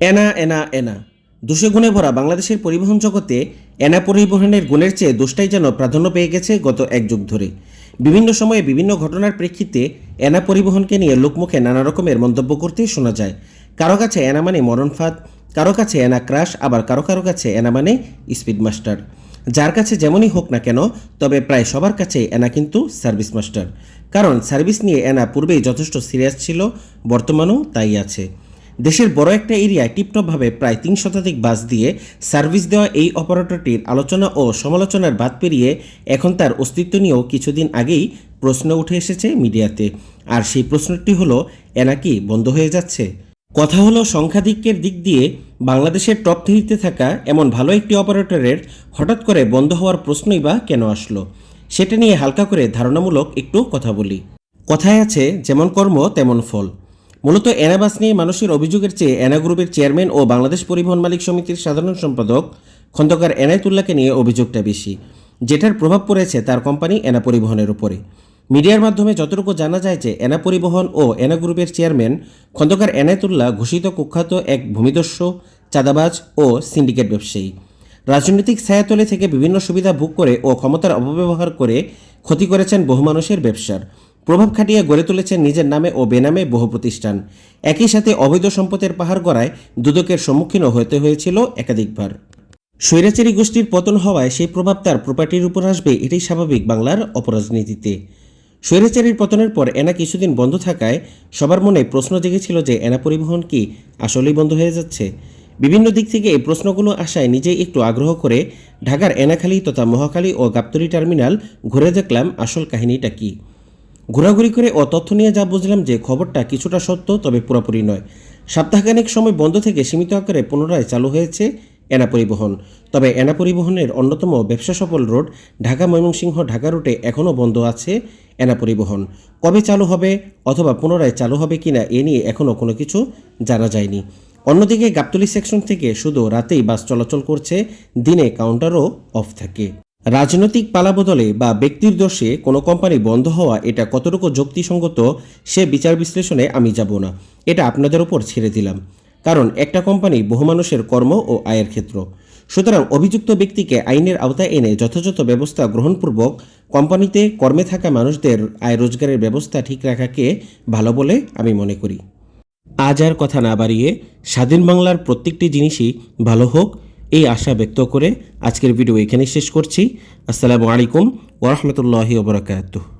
এনা এনা এনা। দোষে গুণে ভরা বাংলাদেশের পরিবহন জগতে এনা পরিবহনের গুণের চেয়ে দোষটাই যেন প্রাধান্য পেয়ে গেছে গত এক যুগ ধরে। বিভিন্ন সময়ে বিভিন্ন ঘটনার প্রেক্ষিতে এনা পরিবহনকে নিয়ে লোকমুখে নানা রকমের মন্তব্য করতে শোনা যায়। কারও কাছে এনা মানে মরণফাঁদ কারও কাছে এনা ক্রাশ, আবার কারও কারও কাছে এনা মানে স্পিড মাস্টার। যার কাছে যেমনই হোক না কেন, তবে প্রায় সবার কাছে এনা কিন্তু সার্ভিস মাস্টার। কারণ সার্ভিস নিয়ে এনা পূর্বেই যথেষ্ট সিরিয়াস ছিল, বর্তমানেও তাই আছে। দেশের বড় একটা এরিয়ায় টিপটপভাবে প্রায় তিন শতাধিক বাস দিয়ে সার্ভিস দেওয়া এই অপারেটরটির আলোচনা ও সমালোচনার বাদ পেরিয়ে এখন তার অস্তিত্ব নিয়েও কিছুদিন আগেই প্রশ্ন উঠে এসেছে মিডিয়াতে। আর সেই প্রশ্নটি হলো এনা কি বন্ধ হয়ে যাচ্ছে? কথা হলো, সংখ্যাধিক্যের দিক দিয়ে বাংলাদেশের টপ থ্রিতে থাকা এমন ভালো একটি অপারেটরের হঠাৎ করে বন্ধ হওয়ার প্রশ্নই বা কেন আসলো? সেটা নিয়ে হালকা করে ধারণামূলক একটু কথা বলি। কথায় আছে, যেমন কর্ম, তেমন ফল। মূলত এনাবাস নিয়ে মানুষের অভিযোগের চেয়ে এনা গ্রুপের চেয়ারম্যান ও বাংলাদেশ পরিবহন মালিক সমিতির সাধারণ সম্পাদক খন্দকার এনায়তুল্লাহকে নিয়ে অভিযোগটা বেশি। যেটার প্রভাব পড়েছে তার কোম্পানি এনা পরিবহনের উপরে। মিডিয়ার মাধ্যমে যতটুকু জানা যায় যে এনা পরিবহন ও এনা গ্রুপের চেয়ারম্যান খন্দকার এনায়তুল্লাহ ঘোষিত কুখ্যাত এক ভূমিদস্যু, চাঁদাবাজ ও সিন্ডিকেট ব্যবসায়ী। রাজনৈতিক ছায়াতলে থেকে বিভিন্ন সুবিধা ভোগ করে ও ক্ষমতার অপব্যবহার করে ক্ষতি করেছেন বহু মানুষের ব্যবসার। প্রভাব খাটিয়ে গড়ে তুলেছেন নিজের নামে ও বেনামে বহু প্রতিষ্ঠান। একই সাথে অবৈধ সম্পদের পাহাড় গড়ায় দুদকের সম্মুখীনও হতে হয়েছিল একাধিকবার। স্বৈরাচারী গোষ্ঠীর পতন হওয়ায় সেই প্রভাব তার প্রপার্টির উপর আসবে এটাই স্বাভাবিক বাংলার অপরাজনীতিতে। স্বৈরাচারীর পতনের পর এনা কিছুদিন বন্ধ থাকায় সবার মনে প্রশ্ন জেগেছিল যে এনা পরিবহন কি আসলেই বন্ধ হয়ে যাচ্ছে? বিভিন্ন দিক থেকে এই প্রশ্নগুলো আসায় নিজেই একটু আগ্রহ করে ঢাকার এনাখালী তথা মহাখালী ও গাবতলী টার্মিনাল ঘুরে দেখলাম আসল কাহিনীটা কী। ঘোরাঘুরি করে ও তথ্য নিয়ে যা বুঝলাম যে খবরটা কিছুটা সত্য, তবে পুরোপুরি নয়। সপ্তাহখানেক সময় বন্ধ থেকে সীমিত আকারে পুনরায় চালু হয়েছে এনা পরিবহন। তবে এনা পরিবহনের অন্যতম ব্যবসা সফল রোড ঢাকা ময়মনসিংহ ঢাকা রুটে এখনও বন্ধ আছে এনা পরিবহন। কবে চালু হবে অথবা পুনরায় চালু হবে কিনা এ নিয়ে এখনও কোনো কিছু জানা যায়নি। অন্যদিকে গাবতলী সেকশন থেকে শুধু রাতেই বাস চলাচল করছে, দিনে কাউন্টারও অফ থাকে। রাজনৈতিক পালাবদলে বা ব্যক্তির দোষে কোনো কোম্পানি বন্ধ হওয়া এটা কতটুকু যুক্তিসঙ্গত, সে বিচার বিশ্লেষণে আমি যাব না। এটা আপনাদের উপর ছেড়ে দিলাম। কারণ একটা কোম্পানি বহু মানুষের কর্ম ও আয়ের ক্ষেত্র। সুতরাং অভিযুক্ত ব্যক্তিকে আইনের আওতায় এনে যথাযথ ব্যবস্থা গ্রহণপূর্বক কোম্পানিতে কর্মে থাকা মানুষদের আয় রোজগারের ব্যবস্থা ঠিক রাখাকে ভালো বলে আমি মনে করি। আজ আর কথা না বাড়িয়ে স্বাধীন বাংলার প্রত্যেকটি জিনিসই ভালো হোক এই আশা ব্যক্ত করে আজকের ভিডিও এখানে শেষ করছি। আসসালামু আলাইকুম ওরহমতুল্লাহি ওবরাকাতুহ